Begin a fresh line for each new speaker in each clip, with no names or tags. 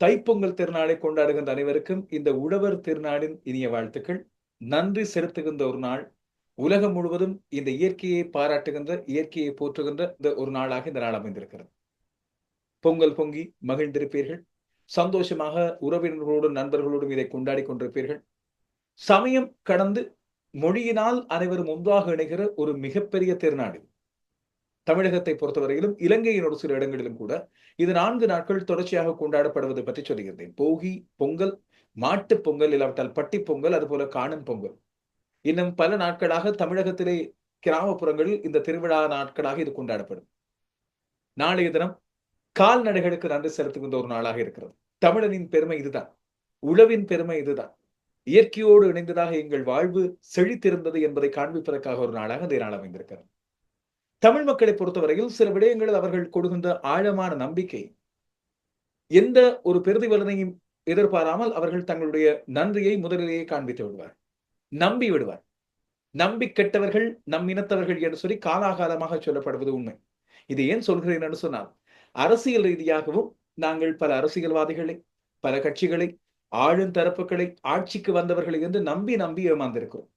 தைப்பொங்கல் திருநாளை கொண்டாடுகின்ற அனைவருக்கும் இந்த உழவர் திருநாளின் இனிய வாழ்த்துக்கள். நன்றி செலுத்துகின்ற ஒரு நாள். உலகம் முழுவதும் இந்த இயற்கையை பாராட்டுகின்ற இயற்கையை போற்றுகின்ற இந்த ஒரு நாளாக இந்த நாள் அமைந்திருக்கிறது. பொங்கல் பொங்கி மகிழ்ந்திருப்பீர்கள். சந்தோஷமாக உறவினர்களோடும் நண்பர்களோடும் இதை கொண்டாடி கொண்டிருப்பீர்கள். சமயம் கடந்து மொழியினால் அனைவரும் ஒன்றாக இணைகிற ஒரு மிகப்பெரிய திருநாடு தமிழகத்தை பொறுத்தவரையிலும் இலங்கையின் ஒரு சில இடங்களிலும் கூட இது நான்கு நாட்கள் தொடர்ச்சியாக கொண்டாடப்படுவது பற்றி சொல்லியிருந்தேன். போகி பொங்கல் மாட்டு பொங்கல் இல்லாவிட்டால் பட்டி பொங்கல் அதுபோல காணும் பொங்கல். இன்னும் பல நாட்களாக தமிழகத்திலே கிராமப்புறங்களில் இந்த திருவிழா நாட்களாக இது கொண்டாடப்படும். நாளைய தினம் கால்நடைகளுக்கு நன்றி செலுத்துகின்ற ஒரு நாளாக இருக்கிறது. தமிழனின் பெருமை இதுதான். உழவின் பெருமை இதுதான். இயற்கையோடு இணைந்ததாக எங்கள் வாழ்வு செழித்திருந்தது என்பதை காண்பிப்பதற்காக ஒரு நாளாக இந்த நாள் அமைந்திருக்கிறது. தமிழ் மக்களை பொறுத்தவரையில் சில விடயங்களில் அவர்கள் கொடுக்கின்ற ஆழமான நம்பிக்கை எந்த ஒரு பிரதிபலனையும் எதிர்பாராமல் அவர்கள் தங்களுடைய நன்றியை முதலிலேயே காண்பித்து விடுவார். நம்பி விடுவார். நம்பி கெட்டவர்கள் நம் இனத்தவர்கள் என்று சொல்லி காலாகாலமாக சொல்லப்படுவது உண்மை. இது ஏன் சொல்கிறேன் என்று சொன்னால் அரசியல் ரீதியாகவும் நாங்கள் பல அரசியல்வாதிகளை பல கட்சிகளை ஆளும் தரப்புகளை ஆட்சிக்கு வந்தவர்களை என்று நம்பி நம்பி ஏமாந்திருக்கிறோம்.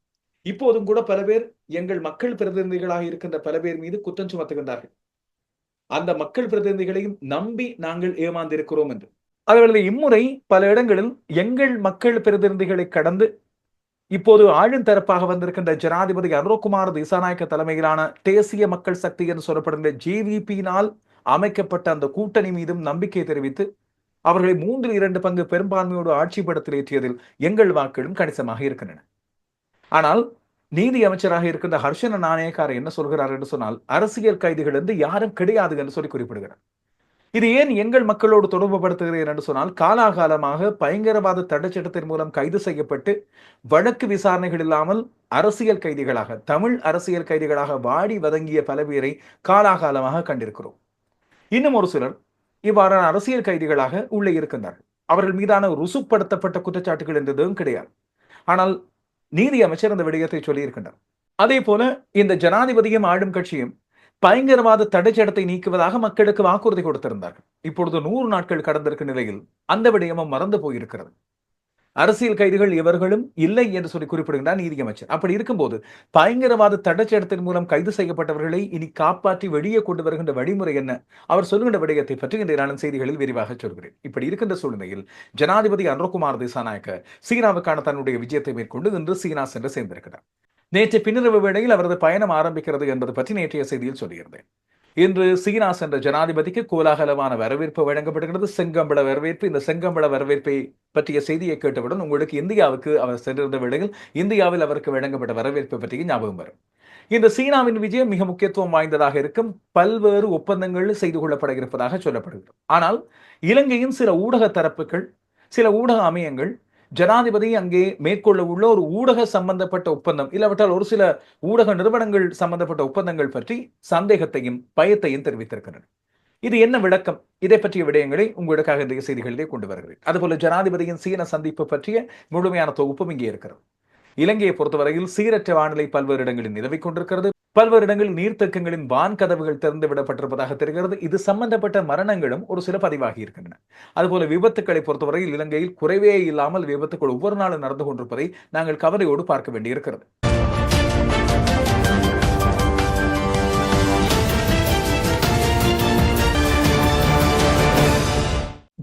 இப்போதும் கூட பல பேர் எங்கள் மக்கள் பிரதிநிதிகளாக இருக்கின்ற பல பேர் மீது குற்றம் சுமத்துகின்றார்கள். அந்த மக்கள் பிரதிநிதிகளையும் நம்பி நாங்கள் ஏமாந்திருக்கிறோம் என்று. அதுவேளை இம்முறை பல இடங்களில் எங்கள் மக்கள் பிரதிநிதிகளை கடந்து இப்போது ஆளும் தரப்பாக வந்திருக்கின்ற ஜனாதிபதி அருண்குமார் திசாநாயக்க தலைமையிலான தேசிய மக்கள் சக்தி என்று சொல்லப்படுகின்ற ஜேவிபியினால் அமைக்கப்பட்ட அந்த கூட்டணி மீதும் நம்பிக்கை தெரிவித்து அவர்களை மூன்றில் இரண்டு பங்கு பெரும்பான்மையோடு ஆட்சி படத்தில் ஏற்றியதில் எங்கள் வாக்களும் கணிசமாக இருக்கின்றன. ஆனால் நீதி அமைச்சராக இருக்கின்ற ஹர்ஷன நாணயக்காரர் என்ன சொல்கிறார் என்று சொன்னால் அரசியல் கைதிகள் என்று யாரும் கிடையாது என்று சொல்லி குறிப்பிடுகிறார். இது ஏன் எங்கள் மக்களோடு தொடர்பு படுத்துகிறேன் என்று சொன்னால் காலாகாலமாக பயங்கரவாத தடைச்சட்டத்தின் மூலம் கைது செய்யப்பட்டு வழக்கு விசாரணைகள் இல்லாமல் அரசியல் கைதிகளாக தமிழ் அரசியல் கைதிகளாக வாடி வதங்கிய பல பேரை காலாகாலமாக கண்டிருக்கிறோம். இன்னும் ஒரு சிலர் இவ்வாறான அரசியல் கைதிகளாக உள்ளே இருக்கின்றார்கள். அவர்கள் மீதான ருசுப்படுத்தப்பட்ட குற்றச்சாட்டுகள் என்றதும் கிடையாது. ஆனால் நீதி அமைச்சர் அந்த விடயத்தை சொல்லியிருக்கின்றார். அதே போல இந்த ஜனாதிபதியும் ஆளும் கட்சியும் பயங்கரவாத தடைச்சடத்தை நீக்குவதாக மக்களுக்கு வாக்குறுதி கொடுத்திருந்தார்கள். இப்பொழுது நூறு நாட்கள் கடந்திருக்கும் நிலையில் அந்த விடயமும் மறந்து போயிருக்கிறது. அரசியல் கைதிகள் இவர்களும் இல்லை என்று சொல்லி குறிப்பிடுகின்றார் நீதியமைச்சர். அப்படி இருக்கும்போது பயங்கரவாத தடைச்சட்டத்தின் மூலம் கைது செய்யப்பட்டவர்களை இனி காப்பாற்றி வெளியே கொண்டு வருகின்ற வழிமுறை என்ன? அவர் சொல்லுகின்ற விடயத்தை பற்றி இன்றைய நாளின் செய்திகளில் விரிவாக சொல்கிறேன். இப்படி இருக்கின்ற சூழ்நிலையில் ஜனாதிபதி அனுரகுமார் திசாநாயக்க சீனாவுக்கான தன்னுடைய விஜயத்தை மேற்கொண்டு இன்று சீனா சென்று சேர்ந்திருக்கிறார். நேற்று பின்னிரவு வேளையில் அவரது பயணம் ஆரம்பிக்கிறது என்பது பற்றி நேற்றைய செய்தியில் சொல்லியிருந்தேன். இன்று சீனா சென்ற ஜனாதிபதிக்கு கோலாகலமான வரவேற்பு வழங்கப்படுகிறது. செங்கம்பள வரவேற்பு இந்த செங்கம்பள வரவேற்பை பற்றிய செய்தியை கேட்டவுடன் உங்களுக்கு இந்தியாவுக்கு அவர் சென்றிருந்த வேளையில் இந்தியாவில் அவருக்கு வழங்கப்பட்ட வரவேற்பு பற்றிய ஞாபகம் வரும். இந்த சீனாவின் விஜயம் மிக முக்கியத்துவம் வாய்ந்ததாக இருக்கும். பல்வேறு ஒப்பந்தங்கள் செய்து கொள்ளப்பட இருப்பதாக சொல்லப்படுகிறது. ஆனால் இலங்கையின் சில ஊடக தரப்புகள் சில ஊடக அமையங்கள் ஜனாதிபதி அங்கே மேற்கொள்ள உள்ள ஒரு ஊடக சம்பந்தப்பட்ட ஒப்பந்தம் இல்லாவிட்டால் ஒரு சில ஊடக நிறுவனங்கள் சம்பந்தப்பட்ட ஒப்பந்தங்கள் பற்றி சந்தேகத்தையும் பயத்தையும் தெரிவித்திருக்கின்றன. இது என்ன விளக்கம்? இதை பற்றிய விடயங்களை உங்களுக்காக இந்த செய்திகளிலே கொண்டு வருகிறேன். அதுபோல ஜனாதிபதியின் சீன சந்திப்பு பற்றிய முழுமையான தொகுப்பும் இங்கே இருக்கிறது. இலங்கையை பொறுத்தவரையில் சீரற்ற வானிலை பல்வேறு இடங்களில் நிலவிக் கொண்டிருக்கிறது. பல்வேறு இடங்களில் நீர்த்தக்கங்களின் வான் கதவுகள் திறந்து விடப்பட்டிருப்பதாக தெரிகிறது. இது சம்பந்தப்பட்ட மரணங்களும் ஒரு சில பதிவாகி இருக்கின்றன. அதுபோல விபத்துக்களை பொறுத்தவரையில் இலங்கையில் குறைவே இல்லாமல் விபத்துக்கள் ஒவ்வொரு நாளும் நடந்து கொண்டிருப்பதை நாங்கள் கவலையோடு பார்க்க வேண்டியிருக்கிறது.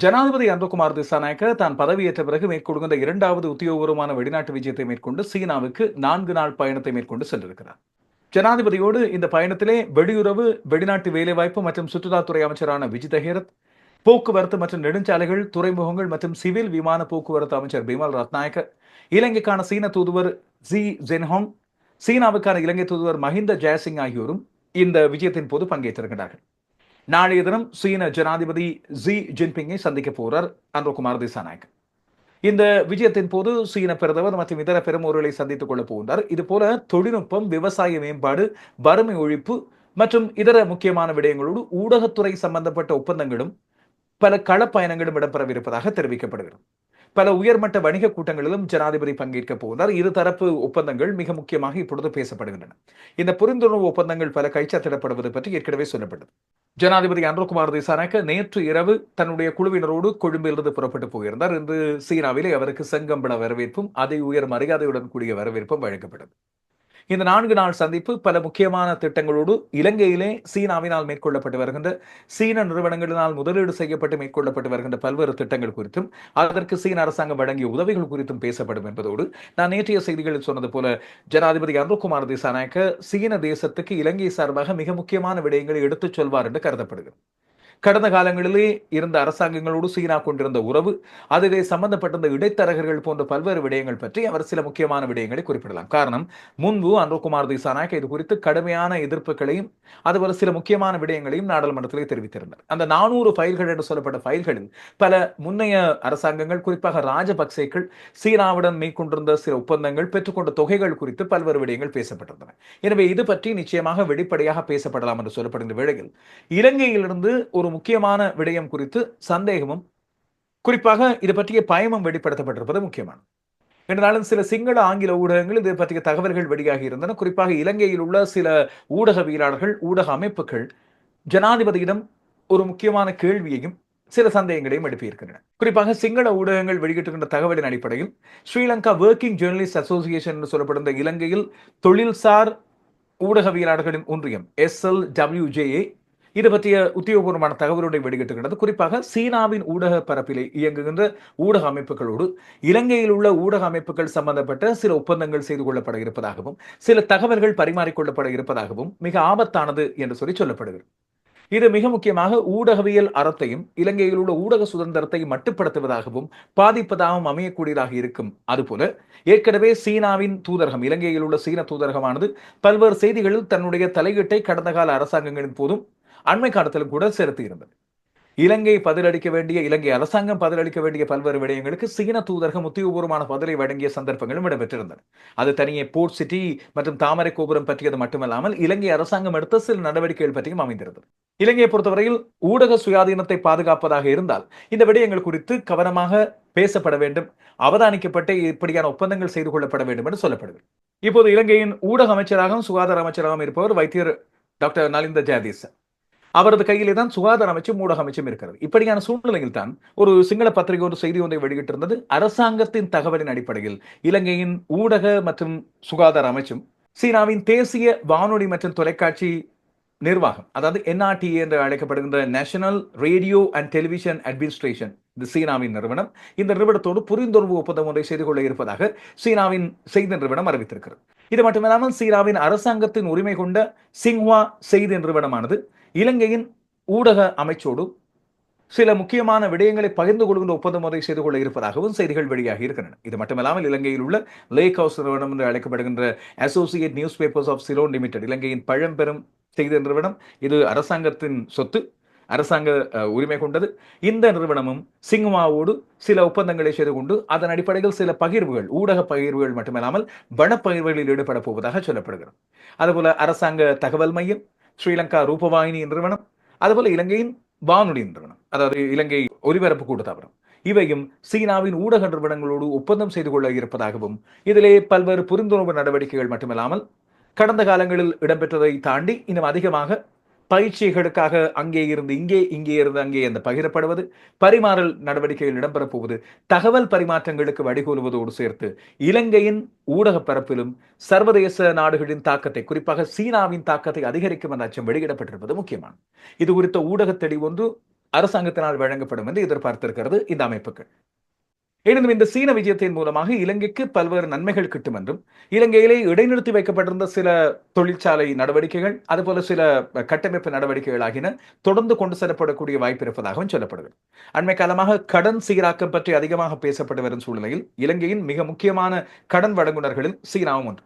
ஜனாதிபதி அன்பகுமார் திசாநாயக்க தான் பதவியேற்ற பிறகு மேற்கொடுகின்ற இரண்டாவது உத்தியோகபூர்வமான வெளிநாட்டு விஜயத்தை மேற்கொண்டு சீனாவுக்கு நான்கு நாள் பயணத்தை மேற்கொண்டு சென்றிருக்கிறார். ஜனாதிபதியோடு இந்த பயணத்திலே வெளியுறவு வெளிநாட்டு வேலைவாய்ப்பு மற்றும் சுற்றுலாத்துறை அமைச்சரான விஜித ஹேரத் போக்குவரத்து மற்றும் நெடுஞ்சாலைகள் துறைமுகங்கள் மற்றும் சிவில் விமான போக்குவரத்து அமைச்சர் பிமல் ரத்நாயக்க இலங்கைக்கான சீன தூதுவர் ஜி ஜென்ஹாங் சீனாவுக்கான இலங்கை தூதுவர் மஹிந்த ஜெயசிங் ஆகியோரும் இந்த விஜயத்தின் போது பங்கேற்றிருக்கிறார்கள். நாளைய தினம் சீன ஜனாதிபதி ஜி ஜின்பிங்கை சந்திக்க போறார் அன்றகுமார் திசாநாயக். இந்த விஜயத்தின் போது சீன பிரதமர் மற்றும் இதர பெருமூர்களை சந்தித்துக் கொள்ள போகின்றார். இது போல தொழில்நுட்பம் விவசாய மேம்பாடு வறுமை ஒழிப்பு மற்றும் இதர முக்கியமான விடயங்களோடு ஊடகத்துறை சம்பந்தப்பட்ட ஒப்பந்தங்களும் பல களப்பயணங்களும் இடம்பெறவிருப்பதாக தெரிவிக்கப்படுகிறது. பல உயர்மட்ட வணிக கூட்டங்களிலும் ஜனாதிபதி பங்கேற்க போகிறார் இருதரப்பு ஒப்பந்தங்கள் மிக முக்கியமாக இப்பொழுது பேசப்படுகின்றன. இந்த புரிந்துணர்வு ஒப்பந்தங்கள் பல கைச்சாத்திடப்படுவது பற்றி ஏற்கனவே சொல்லப்பட்டது. ஜனாதிபதி அன்ரோகுமார் திசானாக்க நேற்று இரவு தன்னுடைய குழுவினரோடு கொழும்பிலிருந்து புறப்பட்டு போயிருந்தார். இன்று சீனாவிலே அவருக்கு செங்கம்பள வரவேற்பும் அதை உயர் மரியாதையுடன் கூடிய வரவேற்பும் வழங்கப்பட்டது. இந்த நான்கு நாள் சந்திப்பு பல முக்கியமான திட்டங்களோடு இலங்கையிலே சீனாவினால் மேற்கொள்ளப்பட்டு வருகின்ற சீன நிறுவனங்களினால் முதலீடு செய்யப்பட்டு மேற்கொள்ளப்பட்டு வருகின்ற பல்வேறு திட்டங்கள் குறித்தும் அதற்கு சீன அரசாங்கம் வழங்கிய உதவிகள் குறித்தும் பேசப்படும் என்பதோடு நான் நேற்றைய செய்திகளில் சொன்னது போல ஜனாதிபதி அனுகுமார் திசாநாயக்க சீன தேசத்துக்கு இலங்கை சார்பாக மிக முக்கியமான விடயங்களை எடுத்துச் சொல்வார் என்று கருதப்படுகிறது. கடந்த காலங்களிலே இருந்த அரசாங்கங்களோடு சீனா கொண்டிருந்த உறவு அதிலே சம்பந்தப்பட்டிருந்த இடைத்தரகர்கள் போன்ற பல்வேறு விடயங்கள் பற்றி அவர் சில முக்கியமான விடயங்களை குறிப்பிடலாம். காரணம் முன்பு அனுகுமார் திசாநாயக் இது குறித்து கடுமையான எதிர்ப்புகளையும் அதுபோல சில முக்கியமான விடயங்களையும் நாடாளுமன்றத்திலே தெரிவித்திருந்தார். அந்த நானூறு ஃபைல்கள் என்று சொல்லப்பட்ட ஃபைல்களில் பல முன்னைய அரசாங்கங்கள் குறிப்பாக ராஜபக்சேக்கள் சீனாவுடன் மேற்கொண்டிருந்த சில ஒப்பந்தங்கள் பெற்றுக்கொண்ட தொகைகள் குறித்து பல்வேறு விடயங்கள் பேசப்பட்டிருந்தன. எனவே இது பற்றி நிச்சயமாக வெளிப்படையாக பேசப்படலாம் என்று சொல்லப்படுகின்ற வேளையில் இலங்கையிலிருந்து ஒரு முக்கியமான விடயம் குறித்து சந்தேகமும் குறிப்பாக இது பற்றிய பயமும் வெளிப்படுத்தப்பட்டிருப்பது முக்கியமானது. என்றாலும் சில சிங்கள ஆங்கில ஊடகங்கள் இது பற்றிய தகவல்கள் வெளியாகி இருந்தன. குறிப்பாக இலங்கையில் உள்ள சில ஊடகவியலாளர்கள் ஊடக அமைப்புகள் ஜனாதிபதியிடம் ஒரு முக்கியமான கேள்வியையும் சில சந்தேகங்களையும் எழுப்பியிருக்கின்றன. குறிப்பாக சிங்கள ஊடகங்கள் வெளியிட்டிருக்கின்ற தகவலின் அடிப்படையில் ஸ்ரீலங்கா ஒர்க்கிங் ஜேர்னலிஸ்ட் அசோசியேஷன் என்று சொல்லப்படுகிற இலங்கையில் தொழில்சார் ஊடகவியலாளர்களின் ஒன்றியம் எஸ் எல் டபிள்யூஜேஏ இது பற்றிய உத்தியோகபூர்வமான தகவலுடைய வெளியிட்டிருக்கிறது. குறிப்பாக சீனாவின் ஊடக பரப்பிலே இயங்குகின்ற ஊடக அமைப்புகளோடு இலங்கையில் உள்ள ஊடக அமைப்புகள் சம்பந்தப்பட்ட சில ஒப்பந்தங்கள் செய்து கொள்ளப்பட இருப்பதாகவும் சில தகவல்கள் பரிமாறிக்கொள்ளப்பட இருப்பதாகவும் மிக ஆபத்தானது என்று சொல்லி சொல்லப்படுகிறது. இது மிக முக்கியமாக ஊடகவியல் அறத்தையும் இலங்கையில் உள்ள ஊடக சுதந்திரத்தையும் மட்டுப்படுத்துவதாகவும் பாதிப்பதாகவும் அமையக்கூடியதாக இருக்கும். அதுபோல ஏற்கனவே சீனாவின் தூதரகம் இலங்கையில் உள்ள சீன தூதரகமானது பல்வேறு செய்திகளில் தன்னுடைய தலையீட்டை கடந்த கால அரசாங்கங்களின் போதும் அண்மை காலத்திலும் கூட செலுத்தி இருந்தது. இலங்கை பதிலளிக்க வேண்டிய இலங்கை அரசாங்கம் பதிலளிக்க வேண்டிய பல்வேறு விடயங்களுக்கு சீன தூதரகம் உத்தியோகபூர்வமான பதிலை வழங்கிய சந்தர்ப்பங்களும் இடம்பெற்றிருந்தன. அது தனியே போர்ட் சிட்டி மற்றும் தாமரை கோபுரம் பற்றியது மட்டுமல்லாமல் இலங்கை அரசாங்கம் எடுத்த சில நடவடிக்கைகள் பற்றியும் அமைந்திருந்தது. இலங்கையை பொறுத்தவரையில் ஊடக சுயாதீனத்தை பாதுகாப்பதாக இருந்தால் இந்த விடயங்கள் குறித்து கவனமாக பேசப்பட வேண்டும் அவதானிக்கப்பட்டு இப்படியான ஒப்பந்தங்கள் செய்து கொள்ளப்பட வேண்டும் என்று சொல்லப்படுது இப்போது இலங்கையின் ஊடக அமைச்சராகவும் சுகாதார அமைச்சராகவும் இருப்பவர் வைத்தியர் டாக்டர் நலிந்த ஜெயதீசன். அவரது கையிலே தான் சுகாதார அமைச்சும் ஊடக அமைச்சும் இருக்கிறது. இப்படியான சூழ்நிலையில் தான் ஒரு சிங்கள பத்திரிகை ஒரு செய்தி ஒன்றை வெளியிட்டிருந்தது. அரசாங்கத்தின் தகவலின் அடிப்படையில் இலங்கையின் ஊடக மற்றும் சுகாதார அமைச்சும் சீனாவின் தேசிய வானொலி மற்றும் தொலைக்காட்சி நிர்வாகம் அதாவது என்ஆர்டிஏ என்று அழைக்கப்படுகின்ற national radio and television administration இந்த சீனாவின் நிறுவனம் இந்த நிறுவனத்தோடு புரிந்துணர்வு ஒப்பந்தம் ஒன்றை செய்து கொள்ள இருப்பதாக சீனாவின் செய்தி நிறுவனம் அறிவித்திருக்கிறது. இது மட்டுமில்லாமல் சீனாவின் அரசாங்கத்தின் உரிமை கொண்ட சிங்ஹுவா செய்தி நிறுவனமானது இலங்கையின் ஊடக அமைச்சோடு சில முக்கியமான விடயங்களை பகிர்ந்து கொள்கின்ற ஒப்பந்தம் முறை செய்து கொள்ள இருப்பதாகவும் செய்திகள் வெளியாகி இருக்கின்றன. இது மட்டுமல்லாமல் இலங்கையில் உள்ள லேக் ஹவுஸ் நிறுவனம் என்று அழைக்கப்படுகின்ற associate news papers of Ceylon limited இலங்கையின் பழம்பெரும் செய்தி நிறுவனம். இது அரசாங்கத்தின் சொத்து அரசாங்க உரிமை கொண்டது. இந்த நிறுவனமும் சிங்மாவோடு சில ஒப்பந்தங்களை செய்து கொண்டு அதன் அடிப்படையில் சில பகிர்வுகள் ஊடக பகிர்வுகள் மட்டுமல்லாமல் வனப்பகிர்வுகளில் ஈடுபட போவதாக சொல்லப்படுகிறது. அதுபோல அரசாங்க தகவல் மையம் ஸ்ரீலங்கா ரூபவாயினி நிறுவனம் அதுபோல இலங்கையின் வானொலி நிறுவனம் அதாவது இலங்கை ஒலிபரப்பு கூட்டத்தாபனம். இவையும் சீனாவின் ஊடக நிறுவனங்களோடு ஒப்பந்தம் செய்து கொள்ள இருப்பதாகவும் இதிலே பல்வேறு புரிந்துணர்வு நடவடிக்கைகள் மட்டுமில்லாமல் கடந்த காலங்களில் இடம்பெற்றதை தாண்டி இன்னும் அதிகமாக பயிற்சிகளுக்காக அங்கே இருந்து இங்கே இங்கே இருந்து அங்கே அந்த பகிரப்படுவது பரிமாறல் நடவடிக்கைகள் இடம்பெறப் போவது தகவல் பரிமாற்றங்களுக்கு வடிகோலுவதோடு சேர்த்து இலங்கையின் ஊடக பரப்பிலும் சர்வதேச நாடுகளின் தாக்கத்தை குறிப்பாக சீனாவின் தாக்கத்தை அதிகரிக்கும் என்ற அச்சம் வெளியிடப்பட்டிருப்பது முக்கியமான இது குறித்த ஊடக தெளிவு ஒன்று அரசாங்கத்தினால் வழங்கப்படும் என்று எதிர்பார்த்திருக்கிறது இந்த அமைப்புகள். எனினும் இந்த சீன விஜயத்தின் மூலமாக இலங்கைக்கு பல்வேறு நன்மைகள் கிட்டும் என்றும் இலங்கையிலே இடைநிறுத்தி வைக்கப்பட்டிருந்த சில தொழிற்சாலை நடவடிக்கைகள் அதுபோல சில கட்டமைப்பு நடவடிக்கைகள் ஆகின தொடர்ந்து கொண்டு செல்லப்படக்கூடிய வாய்ப்பு இருப்பதாகவும் சொல்லப்படுகிறது. அண்மை காலமாக கடன் சீராக்கம் பற்றி அதிகமாக பேசப்பட்டு வரும் சூழ்நிலையில் இலங்கையின் மிக முக்கியமான கடன் வழங்குனர்களில் சீனாவும் ஒன்று.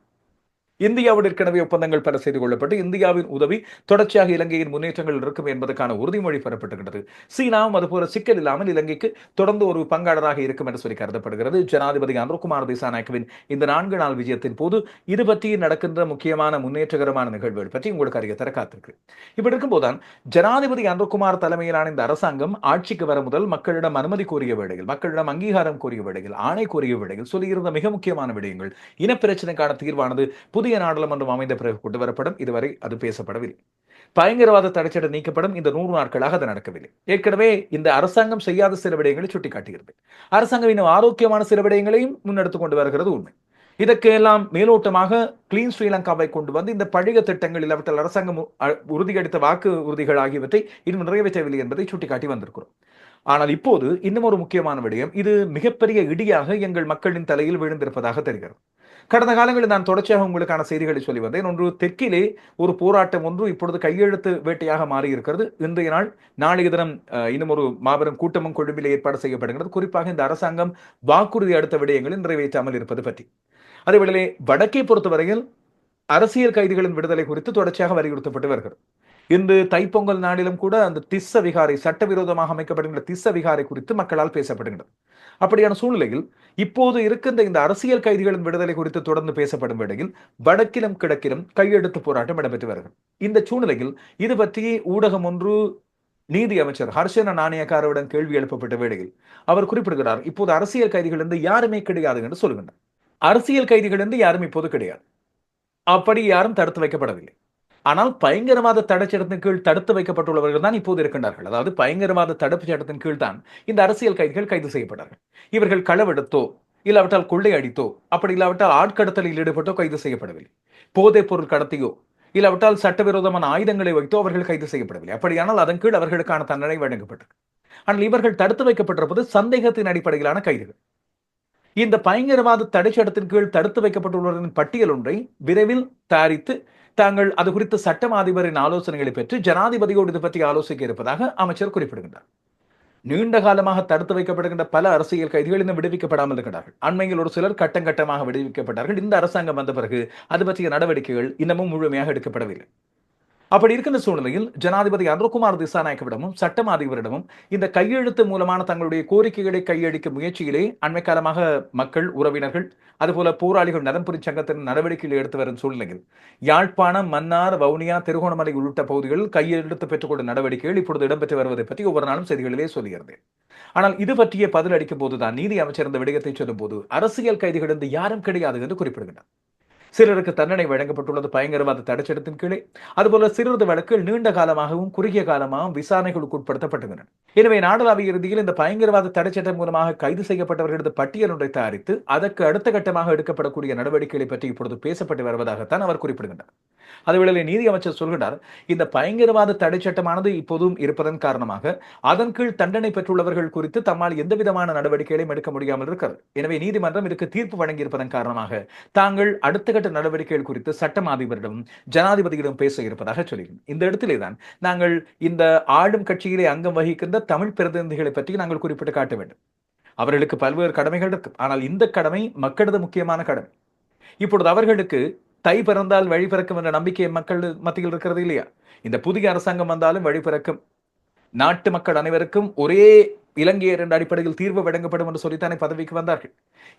இந்தியாவோடு ஏற்கனவே ஒப்பந்தங்கள் பல செய்து கொள்ளப்பட்டு இந்தியாவின் உதவி தொடர்ச்சியாக இலங்கையின் முன்னேற்றங்கள் இருக்கும் என்பதற்கான உறுதிமொழி பெறப்பட்டிருக்கிறது சீனாவும் அதுபோல சிக்கல் இல்லாமல் இலங்கைக்கு தொடர்ந்து ஒரு பங்காளராக இருக்கும் என்று சொல்லி கருதப்படுகிறது. ஜனாதிபதி அனுகுமார் திசாநாயக்கவின் இந்த நான்கு நாள் விஜயத்தின் போது இது பற்றி நடக்கின்ற முக்கியமான முன்னேற்றகரமான நிகழ்வுகள் பற்றி உங்களுக்கு அறிய தர காத்திருக்கு இப்படி இருக்கும்போதுதான் ஜனாதிபதி அனுகுமார் தலைமையிலான இந்த அரசாங்கம் ஆட்சிக்கு வர முதல் மக்களிடம் அனுமதி கோரிய வேளையில் மக்களிடம் அங்கீகாரம் கோரிய வேளையில் ஆணை கோரிய வேளையில் சொல்லியிருந்த மிக முக்கியமான விடயங்கள் இனப்பிரச்சனைக்கான தீர்வானது புதிய நாடாளுமன்றம் அமைந்த பிறகு கொண்டு வரப்படும். இதுவரை அது பேசப்படவில்லை. பயங்கரவாத தடைச்சட்டை நீக்கப்படும். இந்த நூறு நாட்களாக அது நடக்கவில்லை. ஏற்கனவே இந்த அரசாங்கம் செய்யாத சில விடயங்களை சுட்டிக்காட்டுகிறது அரசாங்கம் இன்னும் ஆரோக்கியமான சில விடயங்களையும் முன்னெடுத்து கொண்டு வருகிறது உண்மை. இதற்கு எல்லாம் மேலோட்டமாக கிளீன் ஸ்ரீலங்காவை கொண்டு வந்து இந்த பழைய திட்டங்களில் அவற்றில் அரசாங்கம் உறுதியளித்த வாக்கு உறுதிகள் ஆகியவற்றை இன்னும் நிறைவேற்றவில்லை என்பதை சுட்டிக்காட்டி வந்திருக்கிறோம். ஆனால் இப்போது இன்னும் ஒரு முக்கியமான விடயம். இது மிகப்பெரிய இடியாக எங்கள் மக்களின் தலையில் விழுந்திருப்பதாக தெரிகிறது. கடந்த காலங்களில் நான் தொடர்ச்சியாக உங்களுக்கான செய்திகளை சொல்லி வந்தேன். ஒன்று தெற்கிலே ஒரு போராட்டம் ஒன்று இப்பொழுது கையெழுத்து வேட்டையாக மாறி இருக்கிறது இன்றைய நாள் நாளைய தினம் இன்னும் ஒரு மாபெரும் கூட்டமும் கொழும்பில் ஏற்பாடு செய்யப்படுகிறது. குறிப்பாக இந்த அரசாங்கம் வாக்குறுதி அடுத்த விடயங்களில் நிறைவேற்றாமல் இருப்பது பற்றி. அதேவேளையிலே வடக்கை பொறுத்தவரையில் அரசியல் கைதிகளின் விடுதலை குறித்து தொடர்ச்சியாக வலியுறுத்தப்பட்டு வருகிறது. இன்று தைப்பொங்கல் நாளிலும் கூட அந்த திஸ்ஸ விகாரை சட்டவிரோதமாக அமைக்கப்படுகின்ற திஸ்ஸ விகாரை குறித்து மக்களால் பேசப்படுகின்றது அப்படியான சூழ்நிலையில் இப்போது இருக்கின்ற இந்த அரசியல் கைதிகளின் விடுதலை குறித்து தொடர்ந்து பேசப்படும் வேளையில் வடக்கிலும் கிழக்கிலும் கையெழுத்து போராட்டம் இடம்பெற்று வருகிறது. இந்த சூழ்நிலையில் இது பற்றி ஊடகம் ஒன்று நீதி அமைச்சர் ஹர்ஷன நாணயக்காரவிடம் கேள்வி எழுப்பப்பட்ட வேளையில் அவர் குறிப்பிடுகிறார் இப்போது அரசியல் கைதிகள் இருந்து யாருமே கிடையாது என்று சொல்கின்றார் அரசியல் கைதிகள் என்று யாரும் இப்போது கிடையாது. அப்படி யாரும் தடுத்து வைக்கப்படவில்லை. ஆனால் பயங்கரவாத தடை சட்டத்தின் கீழ் தடுத்து வைக்கப்பட்டுள்ளவர்கள் தான் இப்போது இருக்கின்றார்கள். அதாவது பயங்கரவாத தடுப்பு சட்டத்தின் கீழ் தான் இந்த அரசியல் கைதிகள் கைது செய்யப்பட்டார்கள். இவர்கள் களவெடுத்தோ இல்லாவிட்டால் கொள்ளை அடித்தோ அப்படி இல்லாவிட்டால் ஆட்கடத்தலில் ஈடுபட்டோ கைது செய்யப்படவில்லை. போதைப் பொருள் கடத்தியோ இல்லாவிட்டால் சட்டவிரோதமான ஆயுதங்களை வைத்தோ அவர்கள் கைது செய்யப்படவில்லை. அப்படியானால் அதன் கீழ் அவர்களுக்கான தண்டனை வழங்கப்பட்டது. ஆனால் இவர்கள் தடுத்து வைக்கப்பட்டிருப்பது சந்தேகத்தின் அடிப்படையிலான கைதுகள். இந்த பயங்கரவாத தடை சட்டத்தின் கீழ் தடுத்து வைக்கப்பட்டுள்ளவர்களின் பட்டியல் ஒன்றை விரைவில் தயாரித்து தாங்கள் அது குறித்து சட்டம் அதிபரின் ஆலோசனைகளை பெற்று ஜனாதிபதியோடு இது பற்றி ஆலோசிக்க இருப்பதாக அமைச்சர் குறிப்பிடுகின்றார். நீண்ட காலமாக தடுத்து வைக்கப்படுகின்ற பல அரசியல் கைதிகள் இன்னும் விடுவிக்கப்படாமல் இருக்கிறார்கள் அண்மையில் ஒரு சிலர் கட்டம் கட்டமாக விடுவிக்கப்பட்டார்கள். இந்த அரசாங்கம் வந்த பிறகு அது பற்றிய நடவடிக்கைகள் இன்னமும் முழுமையாக எடுக்கப்படவில்லை. அப்படி இருக்கின்ற சூழ்நிலையில் ஜனாதிபதி அனுகுமார் திசாநாயக்கவிடமும் சட்டம் அதிபரிடமும் இந்த கையெழுத்து மூலமான தங்களுடைய கோரிக்கைகளை கையளிக்கும் முயற்சியிலே அண்மை காலமாக மக்கள் உறவினர்கள் அதுபோல போராளிகள் நலம்புரி சங்கத்தின் நடவடிக்கையில் எடுத்து வரும் சூழ்நிலையில் யாழ்ப்பாணம் மன்னார் வவுனியா திருகோணமலை உள்ளிட்ட பகுதிகளில் கையெழுத்து பெற்றுக்கொண்ட நடவடிக்கைகள் இப்பொழுது இடம்பெற்று வருவதை பற்றி ஒவ்வொரு நாளும் செய்திகளிலே சொல்லுகிறது. ஆனால் இது பற்றிய பதில் அளிக்கும் போதுதான் நீதி அமைச்சர் இந்த விடயத்தை சொல்லும் போது அரசியல் கைதிகள் இருந்து யாரும் கிடையாது என்று குறிப்பிடுகின்றனர். சிலருக்கு தண்டனை வழங்கப்பட்டுள்ளது. பயங்கரவாத தடைச்சட்டத்தின் கீழே. அதுபோல சிறிது வழக்குகள் நீண்ட காலமாகவும் குறுகிய காலமாகவும் விசாரணைகளுக்கு உட்படுத்தப்பட்டுள்ளன. எனவே நாடளாவிய இறுதியில் இந்த பயங்கரவாத தடைச்சட்டம் மூலமாக கைது செய்யப்பட்டவர்களது பட்டியல் ஒன்றை தயாரித்து அதற்கு அடுத்த கட்டமாக எடுக்கப்படக்கூடிய நடவடிக்கைகளை பற்றி இப்பொழுது பேசப்பட்டு வருவதாகத்தான் அவர் குறிப்பிடுகின்றார். அதுவேளை நீதி அமைச்சர் சொல்கிறார் இந்த பயங்கரவாத தடை சட்டமானது இப்போதும் இருப்பதன் காரணமாக அதன் கீழ் தண்டனை பெற்றுள்ளவர்கள் குறித்து தம்மால் எந்த விதமான நடவடிக்கைகளையும் எடுக்க முடியாமல் இருக்கிறது. எனவே நீதிமன்றம் இதற்கு தீர்ப்பு வழங்கியிருப்பதன் காரணமாக தாங்கள் அடுத்த கட்ட நடவடிக்கைகள் குறித்து சட்டம் அதிபரிடம் ஜனாதிபதியிடம் பேச இருப்பதாக சொல்லியிருந்தோம் இந்த இடத்திலே தான் நாங்கள் இந்த ஆளும் கட்சியிலே அங்கம் வகிக்கின்ற தமிழ் பிரதிநிதிகளை பற்றி நாங்கள் குறிப்பிட்டு காட்ட வேண்டும். அவர்களுக்கு பல்வேறு கடமைகள் இருக்கு. ஆனால் இந்த கடமை மக்களது முக்கியமான கடமை. இப்பொழுது அவர்களுக்கு தை பிறந்தால் வழி பிறக்கும் என்ற நம்பிக்கை மக்கள் மத்தியில் இருக்கிறது இல்லையா? இந்த புதிய அரசாங்கம் வந்தாலும் வழி பிறக்கும். நாட்டு மக்கள் அனைவருக்கும் ஒரே இலங்கையர் என்ற அடிப்படையில் தீர்வு வழங்கப்படும் என்று சொல்லித்தானே பதவிக்கு வந்தார்கள்.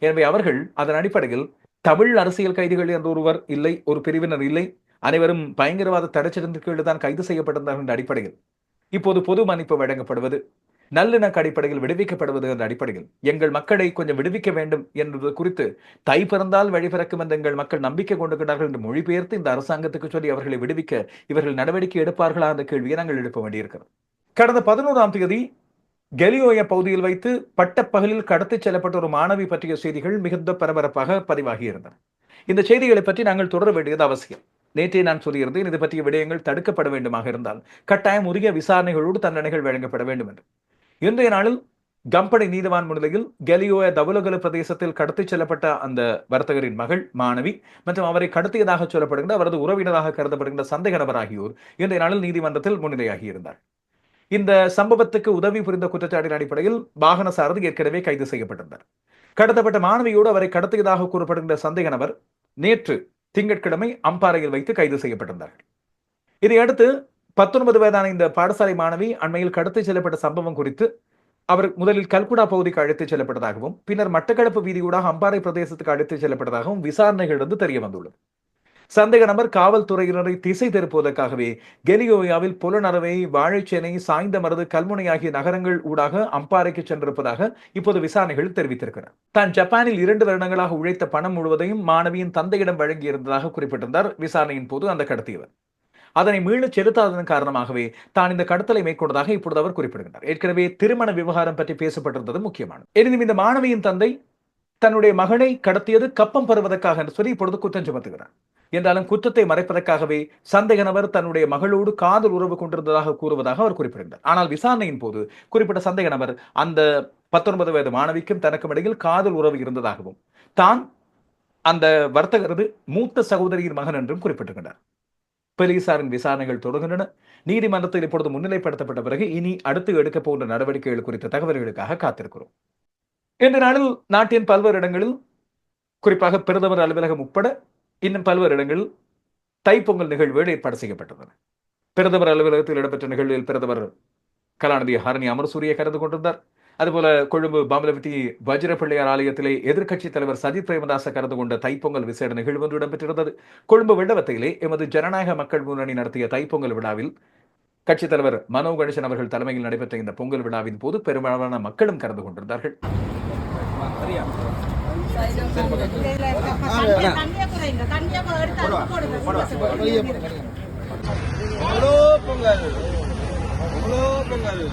எனவே அவர்கள் அதன் அடிப்படையில் தமிழ் அரசியல் கைதிகள் என்ற ஒருவர் இல்லை ஒரு பிரிவினர் இல்லை. அனைவரும் பயங்கரவாத தடைச்சட்டத்தின் கீழ் தான் கைது செய்யப்பட்டிருந்தார்கள் என்ற அடிப்படையில். இப்போது பொது மன்னிப்பு வழங்கப்படுவது நல்லிணக்க அடிப்படையில் விடுவிக்கப்படுவது என்ற அடிப்படையில். எங்கள் மக்களை கொஞ்சம் விடுவிக்க வேண்டும் என்பது குறித்து தை பிறந்தால் வழி பிறக்கும் என்று எங்கள் மக்கள் நம்பிக்கை கொண்டுகிறார்கள் என்று மொழிபெயர்த்து இந்த அரசாங்கத்துக்கு சொல்லி அவர்களை விடுவிக்க இவர்கள் நடவடிக்கை எடுப்பார்களா என்ற கேள்வியை நாங்கள் எழுப்ப வேண்டியிருக்கிறது. கடந்த பதினோராம் தேதி கெலியோய பகுதியில் வைத்து பட்டப்பகலில் கடத்திச் செல்லப்பட்ட ஒரு மாணவி பற்றிய செய்திகள் மிகுந்த பரபரப்பாக பதிவாகி இருந்தன இந்த செய்திகளை பற்றி நாங்கள் தொடர வேண்டியது அவசியம். நேற்றே நான் சொல்லியிருந்தேன் இது பற்றிய விடயங்கள் தடுக்கப்பட வேண்டுமாக இருந்தால் கட்டாயம் உரிய விசாரணைகளோடு தண்டனைகள் வழங்கப்பட வேண்டும் என்று இன்றைய நாளில் கம்படை நீதிவான் முன்னிலையில் கெலியோய தவுலகல பிரதேசத்தில் கடத்திச் செல்லப்பட்ட அந்த வர்த்தகரின் மகள் மாணவி மற்றும் அவரை கடத்தியதாக சொல்லப்படுகின்ற அவரது உறவினராக கருதப்படுகின்ற சந்தேக நபர் ஆகியோர் இன்றைய நாளில் நீதிமன்றத்தில் முன்னிலையாகியிருந்தார் இந்த சம்பவத்துக்கு உதவி புரிந்த குற்றச்சாட்டின் அடிப்படையில் வாகன சாரதி ஏற்கனவே கைது செய்யப்பட்டிருந்தார். கடத்தப்பட்ட மாணவியோடு அவரை கடத்தியதாக கூறப்படுகின்ற சந்தேக நபர் நேற்று திங்கட்கிழமை அம்பாறையில் வைத்து கைது செய்யப்பட்டிருந்தார்கள். இதையடுத்து பத்தொன்பது வயதான இந்த பாடசாலை மாணவி அண்மையில் கடத்தி செல்லப்பட்ட சம்பவம் குறித்து அவர் முதலில் கல்குடா பகுதிக்கு அழைத்துச் செல்லப்பட்டதாகவும் பின்னர் மட்டக்களப்பு வீதியூடாக அம்பாறை பிரதேசத்துக்கு அழைத்துச் செல்லப்பட்டதாகவும் விசாரணைகளிலிருந்து தெரிய வந்துள்ளது. சந்தேக நபர் காவல்துறையினரை திசை திருப்புவதற்காகவே கெலியோயாவில் புலனறவை வாழைச்சேனை சாய்ந்த மருது கல்முனை ஆகிய நகரங்கள் ஊடாக அம்பாறைக்கு சென்றிருப்பதாக இப்போது விசாரணைகள் தெரிவித்திருக்கிறார் தான் ஜப்பானில் இரண்டு வருடங்களாக உழைத்த பணம் முழுவதையும் மாணவியின் தந்தையிடம் வழங்கியிருந்ததாக குறிப்பிட்டிருந்தார் விசாரணையின் போது அந்த கடத்தியவர். அதனை மீளச் செலுத்தாததன் காரணமாகவே தான் இந்த கடத்தலை மேற்கொண்டதாக இப்பொழுது அவர் குறிப்பிடுகிறார் ஏற்கனவே திருமண விவகாரம் பற்றி பேசப்பட்டிருந்தது முக்கியமானது. எனினும் இந்த மாணவியின் தந்தை தன்னுடைய மகனை கடத்தியது கப்பம் பெறுவதற்காக என்று சொல்லி இப்பொழுது குற்றம் சுமத்துகிறார். என்றாலும் குற்றத்தை மறைப்பதற்காகவே சந்தேக நபர் தன்னுடைய மகளோடு காதல் உறவு கொண்டிருந்ததாக கூறுவதாக அவர் குறிப்பிடுகிறார். ஆனால் விசாரணையின் போது குறிப்பிட்ட சந்தேக நபர் அந்த பத்தொன்பது வயது மாணவிக்கும் தனக்கும் இடையில் காதல் உறவு இருந்ததாகவும் தான் அந்த வர்த்தகரது மூத்த சகோதரியின் மகன் என்றும் குறிப்பிட்டிருக்கிறார் போலீசாரின் விசாரணைகள் தொடர்கின்றன. நீதிமன்றத்தில் இப்பொழுது முன்னிலைப்படுத்தப்பட்ட பிறகு இனி அடுத்து எடுக்க போன்ற நடவடிக்கைகள் குறித்த தகவல்களுக்காக காத்திருக்கிறோம். இன்று நாளில் நாட்டின் பல்வேறு இடங்களில் குறிப்பாக பிரதமர் அலுவலகம் உட்பட இன்னும் பல்வேறு இடங்களில் தைப்பொங்கல் நிகழ்வுகள் ஏற்பாடு செய்யப்பட்டுள்ளன. பிரதமர் அலுவலகத்தில் இடம்பெற்ற நிகழ்வில் பிரதமர் கலாநிதி ஹரணி அமர்சூரியை கலந்து கொண்டிருந்தார். அதுபோல கொழும்பு பாமலவதி வஜ்ரப்பிள்ளையார் ஆலயத்திலே எதிர்க்கட்சித் தலைவர் சஜித் பிரேமதாச கலந்து கொண்ட தைப்பொங்கல் விசேட நிகழ்வு ஒன்று இடம்பெற்றிருந்தது. கொழும்பு வெள்ளவத்தையிலே எமது ஜனநாயக மக்கள் முன்னணி நடத்திய தைப்பொங்கல் விழாவில் கட்சித் தலைவர் மனோ கணேசன் அவர்கள் தலைமையில் நடைபெற்ற இந்த பொங்கல் விழாவின் போது பெரும்பாலான மக்களும் கலந்து கொண்டிருந்தார்கள்.
பொங்கல் பொங்கல்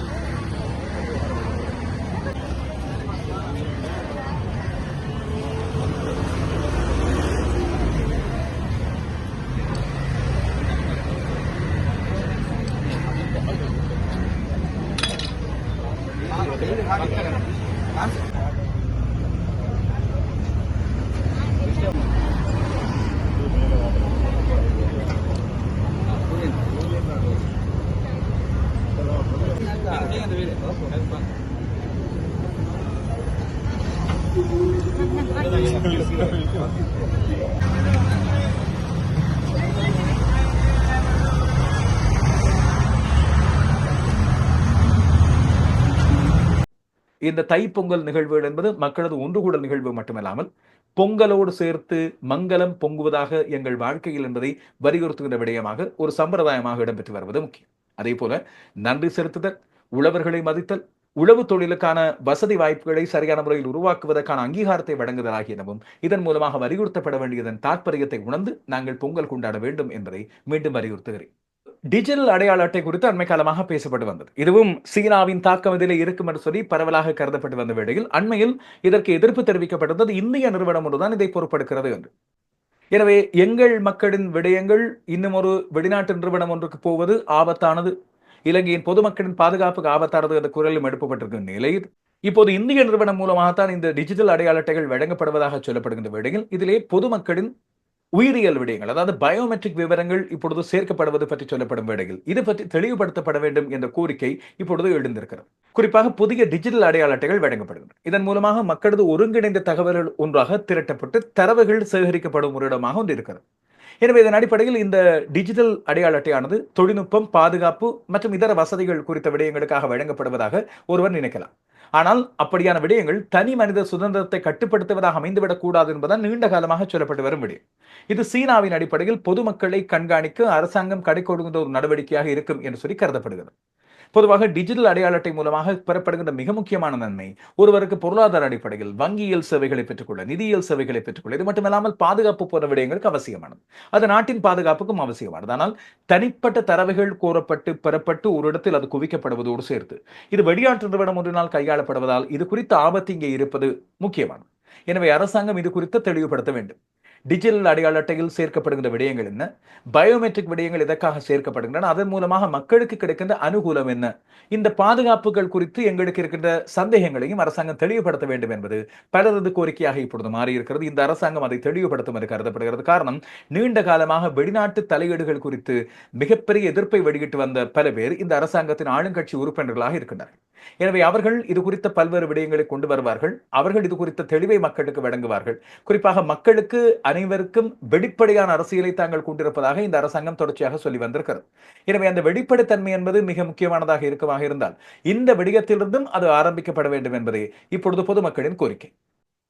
இந்த தைப்பொங்கல் நிகழ்வுகள் என்பது மக்களது ஒன்றுகூடல் நிகழ்வு மட்டுமல்லாமல் பொங்கலோடு சேர்த்து மங்களம் பொங்குவதாக எங்கள் வாழ்க்கையில் என்பதை வலியுறுத்துகின்ற விடயமாக ஒரு சம்பிரதாயமாக இடம்பெற்று வருவது முக்கியம். அதே போல நன்றி செலுத்துதல் உழவர்களை மதித்தல் உழவு தொழிலுக்கான வசதி வாய்ப்புகளை சரியான முறையில் உருவாக்குவதற்கான அங்கீகாரத்தை வழங்குதல் ஆகியனவும் இதன் மூலமாக வலியுறுத்தப்பட வேண்டியதன் தாற்பயத்தை உணர்ந்து நாங்கள் பொங்கல் கொண்டாட வேண்டும் என்பதை மீண்டும் வலியுறுத்துகிறேன். டிஜிட்டல் அடையாள அட்டை குறித்து அண்மை காலமாக பேசப்பட்டு வந்தது. இதுவும் சீனாவின் தாக்கம் இதில் இருக்கும் என்று சொல்லி பரவலாக கருதப்பட்டு வந்த வேளையில் அண்மையில் இதற்கு எதிர்ப்பு தெரிவிக்கப்பட்டிருந்தது. இந்திய நிறுவனம் ஒன்றுதான் இதை பொறுப்படுகிறது என்று. எனவே எங்கள் மக்களின் விடயங்கள் இன்னும் ஒரு வெளிநாட்டு நிறுவனம் ஒன்றுக்கு போவது ஆபத்தானது. இலங்கையின் பொதுமக்களின் பாதுகாப்புக்கு ஆபத்தானது என்ற குரலும் எழுப்பப்பட்டிருக்கும் நிலையில் இப்போது இந்திய நிறுவனம் மூலமாகத்தான் இந்த டிஜிட்டல் அடையாள அட்டைகள் வழங்கப்படுவதாக சொல்லப்படுகின்ற வேளையில் இதிலே பொதுமக்களின் உயிரியல் விடயங்கள் அதாவது பயோமெட்ரிக் விவரங்கள் இப்பொழுது சேர்க்கப்படுவது பற்றி சொல்லப்படும் வேளையில் இது பற்றி தெளிவுபடுத்தப்பட வேண்டும் என்ற கோரிக்கை இப்பொழுது எழுந்திருக்கிறது. குறிப்பாக புதிய டிஜிட்டல் அடையாள அட்டைகள் வழங்கப்படுகின்றன. இதன் மூலமாக மக்களது ஒருங்கிணைந்த தகவல்கள் ஒன்றாக திரட்டப்பட்டு தரவுகள் சேகரிக்கப்படும் ஒரு இடமாக ஒன்று இருக்கிறது. எனவே இதன் அடிப்படையில் இந்த டிஜிட்டல் அடையாள அட்டையானது தொழில்நுட்பம் பாதுகாப்பு மற்றும் இதர வசதிகள் குறித்த விடயங்களுக்காக வழங்கப்படுவதாக ஒருவர் நினைக்கலாம். ஆனால் அப்படியான விடயங்கள் தனி மனித சுதந்திரத்தை கட்டுப்படுத்துவதாக அமைந்துவிடக்கூடாது என்பதால் நீண்ட காலமாக சொல்லப்பட்டு வரும் விடயம். இது சீனாவின் அடிப்படையில் பொதுமக்களை கண்காணிக்க அரசாங்கம் கடை கொடுக்கின்ற ஒரு நடவடிக்கையாக இருக்கும் என்று சொல்லி கருதப்படுகிறது. பொதுவாக டிஜிட்டல் அடையாள அட்டை மூலமாக பெறப்படுகின்ற மிக முக்கியமான நன்மை ஒருவருக்கு பொருளாதார அடிப்படையில் வங்கியியல் சேவைகளை பெற்றுக்கொள்ள நிதியியல் சேவைகளை பெற்றுக்கொள்ள இது மட்டுமல்லாமல் பாதுகாப்பு போன்ற விடயங்களுக்கு அவசியமானது. அது நாட்டின் பாதுகாப்புக்கும் அவசியமானது. ஆனால் தனிப்பட்ட தரவுகள் கோரப்பட்டு பெறப்பட்டு ஒரு இடத்தில் அது குவிக்கப்படுவதோடு சேர்த்து இது வெளிநாட்டு நிறுவனம் ஒன்றினால் கையாளப்படுவதால் இது குறித்த ஆபத்து இங்கே இருப்பது முக்கியமானது. எனவே அரசாங்கம் இது குறித்து தெளிவுபடுத்த வேண்டும். டிஜிட்டல் அடையாள அட்டையில் சேர்க்கப்படுகின்ற விடயங்கள் என்ன? பயோமெட்ரிக் விடயங்கள் எதற்காக சேர்க்கப்படுகின்றன? அதன் மூலமாக மக்களுக்கு கிடைக்கின்ற அனுகூலம் என்ன? இந்த பாதுகாப்புகள் குறித்து எங்களுக்கு இருக்கின்ற சந்தேகங்களையும் அரசாங்கம் தெளிவுபடுத்த வேண்டும் என்பது பலரது கோரிக்கையாக இப்பொழுது மாறியிருக்கிறது. இந்த அரசாங்கம் அதை தெளிவுபடுத்தும் என்று கருதப்படுகிறது. காரணம் நீண்ட காலமாக வெளிநாட்டு தலையீடுகள் குறித்து மிகப்பெரிய எதிர்ப்பை வெளியிட்டு வந்த பல பேர் இந்த அரசாங்கத்தின் ஆளுங்கட்சி உறுப்பினர்களாக இருக்கின்றனர். எனவே அவர்கள் இது குறித்த பல்வேறு விடயங்களை கொண்டு வருவார்கள். அவர்கள் இது குறித்த தெளிவை மக்களுக்கு வழங்குவார்கள். குறிப்பாக மக்களுக்கு அனைவருக்கும் வெளிப்படையான அரசியலை தாங்கள் கொண்டிருப்பதாக இந்த அரசாங்கம் தொடர்ச்சியாக சொல்லி வந்திருக்கிறது. எனவே அந்த வெளிப்படைத்தன்மை என்பது மிக முக்கியமானதாக இருக்கமாக இருந்தால் இந்த விடயத்திலிருந்தும் அது ஆரம்பிக்கப்பட வேண்டும் என்பதே இப்பொழுது பொதுமக்களின் கோரிக்கை.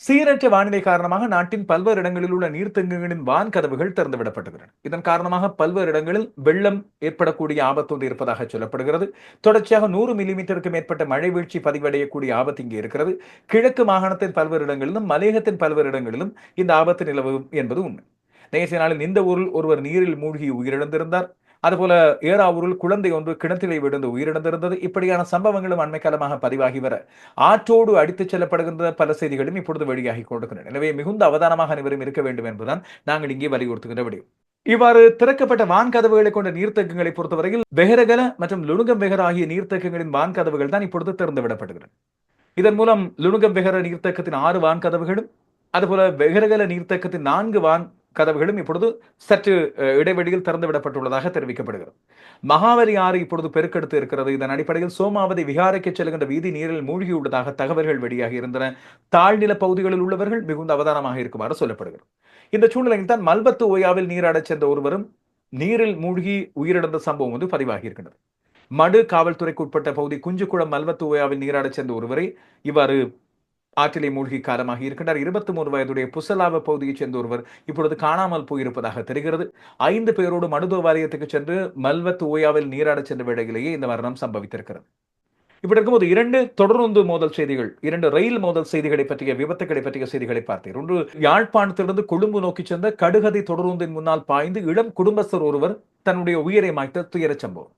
சீரற்ற வானிலை காரணமாக நாட்டின் பல்வேறு இடங்களில் உள்ள நீர்த்தேக்கங்களின் வான் கதவுகள் திறந்துவிடப்பட்டுள்ளன இதன் காரணமாக பல்வேறு இடங்களில் வெள்ளம் ஏற்படக்கூடிய ஆபத்து வந்து இருப்பதாக சொல்லப்படுகிறது. தொடர்ச்சியாக நூறு மில்லிமீட்டருக்கு மேற்பட்ட மழை வீழ்ச்சி பதிவடையக்கூடிய ஆபத்து இங்கே இருக்கிறது. கிழக்கு மாகாணத்தின் பல்வேறு இடங்களிலும் மலையகத்தின் பல்வேறு இடங்களிலும் இந்த ஆபத்து நிலவும் என்பது உண்மை. நேற்றைய நாளில் இந்த ஊரில் ஒருவர் நீரில் மூழ்கி உயிரிழந்திருந்தார். அதுபோல ஏறாவூரில் குழந்தை ஒன்று கிணற்றிலே விழுந்து உயிரிழந்திருந்தது. இப்படியான சம்பவங்களும் அண்மைக்காலமாக பதிவாகி வர ஆற்றோடு அடித்துச் செல்லப்படுகின்ற பல செய்திகளும் இப்பொழுது வெளியாகி கொண்டிருக்கின்றன. எனவே மிகுந்த அவதானமாக அனைவரும் இருக்க வேண்டும் என்பதுதான் நாங்கள் இங்கே வலியுறுத்துகின்ற விடயம். இவ்வாறு திறக்கப்பட்ட வான்கதவுகளை கொண்ட நீர்த்தேக்கங்களை பொறுத்தவரையில் பெஹரகல மற்றும் லுணுகம் பெஹர் ஆகிய நீர்த்தேக்கங்களின் வான்கதவுகள் தான் இப்பொழுது திறந்துவிடப்படுகின்றன இதன் மூலம் லுணுகம் பெஹர நீர்த்தேக்கத்தின் ஆறு வான்கதவுகளும் அதுபோல பெஹரகல நீர்த்தேக்கத்தின் நான்கு வான் கதவுகளும் இப்பொழுது சற்று இடைவெளியில் திறந்து விடப்பட்டுள்ளதாக தெரிவிக்கப்படுகிறது. மகாவலி ஆறு இப்பொழுது பெருக்கெடுத்து இருக்கிறது. இதன் அடிப்படையில் சோமாவதி விகாரைக்கு செல்கின்ற வீதி நீரில் மூழ்கியுள்ளதாக தகவல்கள் வெளியாகி இருந்தன. தாழ்நில பகுதிகளில் உள்ளவர்கள் மிகுந்த அவதானமாக இருக்குமாறு சொல்லப்படுகிறது. இந்த சூழ்நிலையில் தான் மல்பத்து ஓயாவில் நீராடச் சென்ற ஒருவரும் நீரில் மூழ்கி உயிரிழந்த சம்பவம் வந்து பதிவாகி இருக்கின்றது. மடு காவல்துறைக்கு உட்பட்ட பகுதி குஞ்சுக்குளம் மல்பத்து ஓயாவில் நீராடச் சென்ற ஒருவரை இவ்வாறு ஆற்றிலே மூழ்கி காலமாக இருக்கின்றார். இருபத்தி மூன்று வயதுடைய புசலாவ பகுதியைச் சேர்ந்த ஒருவர் இப்பொழுது காணாமல் போயிருப்பதாக தெரிகிறது. ஐந்து பேரோடு மடுதோ வாரியத்துக்கு சென்று மல்வத் ஓயாவில் நீராடச் சென்ற வேளையிலேயே இந்த மரணம் சம்பவித்திருக்கிறது. இப்படி இருக்கும்போது இரண்டு தொடர்ந்து மோதல் செய்திகள் இரண்டு ரயில் மோதல் செய்திகளை பற்றிய விபத்துகளை பற்றிய செய்திகளை பார்த்தேன் ஒன்று யாழ்ப்பாணத்திலிருந்து கொழும்பு நோக்கி சென்ற கடுகதை தொடர்ந்தின் முன்னால் பாய்ந்து இளம் குடும்பஸ்தர் ஒருவர் தன்னுடைய உயிரை மாய்த்த துயரச் சம்பவம்.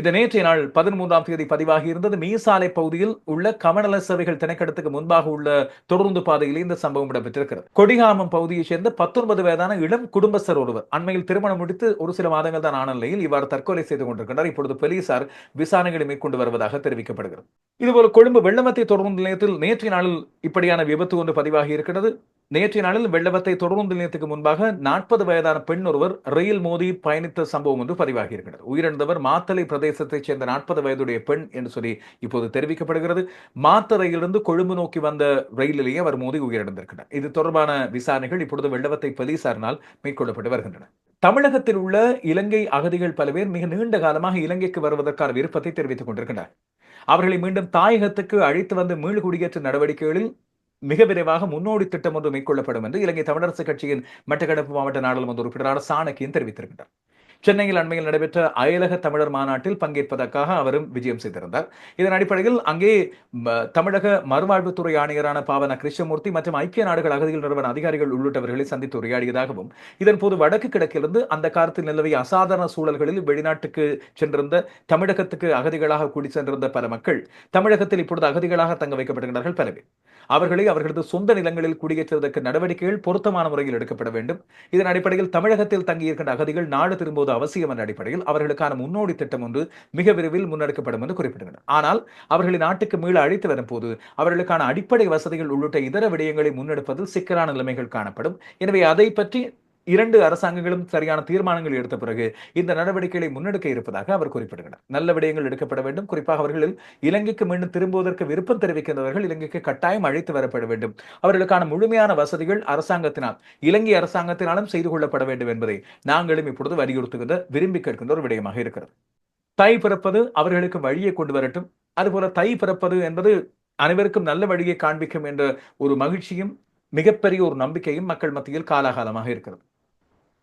இது நேற்றைய நாள் பதிமூன்றாம் தேதி பதிவாகி இருந்தது. மீசாலை பகுதியில் உள்ள கமநல சேவைகள் திணைக்கடத்துக்கு முன்பாக உள்ள தொடர்ந்து பாதையில் இந்த சம்பவம் இடம்பெற்றிருக்கிறது. கொடிகாமம் பகுதியைச் சேர்ந்த பத்தொன்பது வயதான இளம் குடும்பஸ்தர் ஒருவர் அண்மையில் திருமணம் முடித்து ஒரு சில மாதங்கள் தான் ஆன நிலையில் இவ்வாறு தற்கொலை செய்து கொண்டிருக்கின்றார். இப்பொழுது போலீசார் விசாரணைகளை மேற்கொண்டு வருவதாக தெரிவிக்கப்படுகிறது. இதுபோல கொழும்பு வெள்ளமத்தை தொடர்ந்து நிலையத்தில் நேற்றைய நாளில் இப்படியான விபத்து ஒன்று பதிவாகி இருக்கிறது நேற்றைய நாளில் வெள்ளவத்தை தொடர்ந்து நிலையத்துக்கு முன்பாக நாற்பது வயதான பெண் ஒருவர் ரயில் மோதி பயணித்த சம்பவம் ஒன்று பதிவாகி இருக்கிறது உயிரிழந்தவர் மாத்தலை பிரதேசத்தைச் சேர்ந்த நாற்பது வயதுடைய பெண் என்று சொல்லி இப்போது தெரிவிக்கப்படுகிறது. மாத்தரையிலிருந்து கொழும்பு நோக்கி வந்த ரயிலிலேயே அவர் மோதி உயிரிழந்திருக்கிறார். இது தொடர்பான விசாரணைகள் இப்பொழுது வெள்ளவத்தை போலீசாரினால் மேற்கொள்ளப்பட்டு வருகின்றன. தமிழகத்தில் உள்ள இலங்கை அகதிகள் பல பேர் மிக நீண்ட காலமாக இலங்கைக்கு வருவதற்கான விருப்பத்தை தெரிவித்துக் கொண்டிருக்கின்றனர். அவர்களை மீண்டும் தாயகத்துக்கு அழைத்து வந்து மீள்குடியேற்ற நடவடிக்கைகளில் மிக விரைவாக முன்னோடி திட்டம் ஒன்று மேற்கொள்ளப்படும் என்று இலங்கை தமிழரசு கட்சியின் மட்டக்களப்பு மாவட்ட நாடாளுமன்ற உறுப்பினரான சாணக்கியன் தெரிவித்திருக்கிறார். சென்னையில் அண்மையில் நடைபெற்ற அயலக தமிழர் மாநாட்டில் பங்கேற்பதற்காக அவரும் விஜயம் செய்திருந்தார். இதன் அடிப்படையில் அங்கே தமிழக மறுவாழ்வுத்துறை ஆணையரான பாவன கிருஷ்ணமூர்த்தி மற்றும் ஐக்கிய நாடுகள் அகதிகள் நிறுவன அதிகாரிகள் உள்ளிட்டவர்களை சந்தித்து உரையாடியதாகவும் இதன் போது வடக்கு கிழக்கிலிருந்து அந்த காலத்தில் நிலவிய அசாதாரண சூழல்களில் வெளிநாட்டுக்கு சென்றிருந்த தமிழகத்துக்கு அகதிகளாக கூடி சென்றிருந்த பல மக்கள் தமிழகத்தில் இப்பொழுது அகதிகளாக தங்க வைக்கப்படுகிறார்கள் பலவே. அவர்களை அவர்களது சொந்த நிலங்களில் குடியேற்றுவதற்கு நடவடிக்கைகள் பொருத்தமான முறையில் எடுக்கப்பட வேண்டும். இதன் அடிப்படையில் தமிழகத்தில் தங்கியிருக்கின்ற அகதிகள் நாடு திரும்புவது அவசியம் என்ற அடிப்படையில் அவர்களுக்கான முன்னோடி திட்டம் ஒன்று மிக விரைவில் முன்னெடுக்கப்படும் என்று குறிப்பிடுகின்றனர். ஆனால் அவர்களை நாட்டுக்கு மீள அழைத்து வரும் போது அவர்களுக்கான அடிப்படை வசதிகள் உள்ளிட்ட இதர விடயங்களை முன்னெடுப்பதில் சிக்கலான நிலைமைகள் காணப்படும். எனவே அதை பற்றி இரண்டு அரசாங்கங்களும் சரியான தீர்மானங்கள் எடுத்த பிறகு இந்த நடவடிக்கைகளை முன்னெடுக்க இருப்பதாக அவர் குறிப்பிடுகிறார். நல்ல விடயங்கள் எடுக்கப்பட வேண்டும். குறிப்பாக அவர்களில் இலங்கைக்கு மீண்டும் திரும்புவதற்கு விருப்பம் தெரிவிக்கின்றவர்கள் இலங்கைக்கு கட்டாயம் அழைத்து வரப்பட வேண்டும். அவர்களுக்கான முழுமையான வசதிகள் அரசாங்கத்தினால் இலங்கை அரசாங்கத்தினாலும் செய்து கொள்ளப்பட வேண்டும் என்பதை நாங்களும் இப்பொழுது வலியுறுத்துகின்ற விரும்பி கேட்கின்ற ஒரு விடயமாக இருக்கிறது. தை பிறப்பது அவர்களுக்கு வழியை கொண்டு வரட்டும். அதுபோல தை பிறப்பது என்பது அனைவருக்கும் நல்ல வழியை காண்பிக்கும் என்ற ஒரு மகிழ்ச்சியும் மிகப்பெரிய ஒரு நம்பிக்கையும் மக்கள் மத்தியில் காலாகாலமாக இருக்கிறது.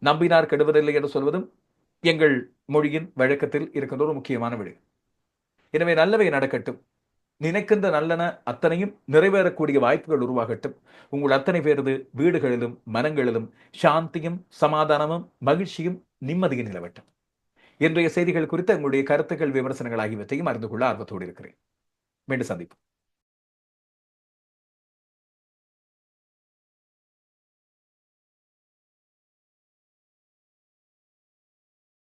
நம்பினார் கெடுவதில்லை என்று சொல்வதும் எங்கள் மொழியின் வழக்கத்தில் இருக்கின்ற ஒரு முக்கியமான விடை. எனவே நல்லவை நடக்கட்டும். நினைக்கின்ற நல்லன அத்தனையும் நிறைவேறக்கூடிய வாய்ப்புகள் உருவாகட்டும். உங்கள் அத்தனை பேரது வீடுகளிலும் மனங்களிலும் சாந்தியும் சமாதானமும் மகிழ்ச்சியும் நிம்மதியும் நிலவட்டும். இன்றைய செய்திகள் குறித்த உங்களுடைய கருத்துக்கள் விமர்சனங்கள் ஆகியவற்றையும் அறிந்து கொள்ள ஆர்வத்தோடு இருக்கிறேன். மீண்டும் சந்திப்போம்.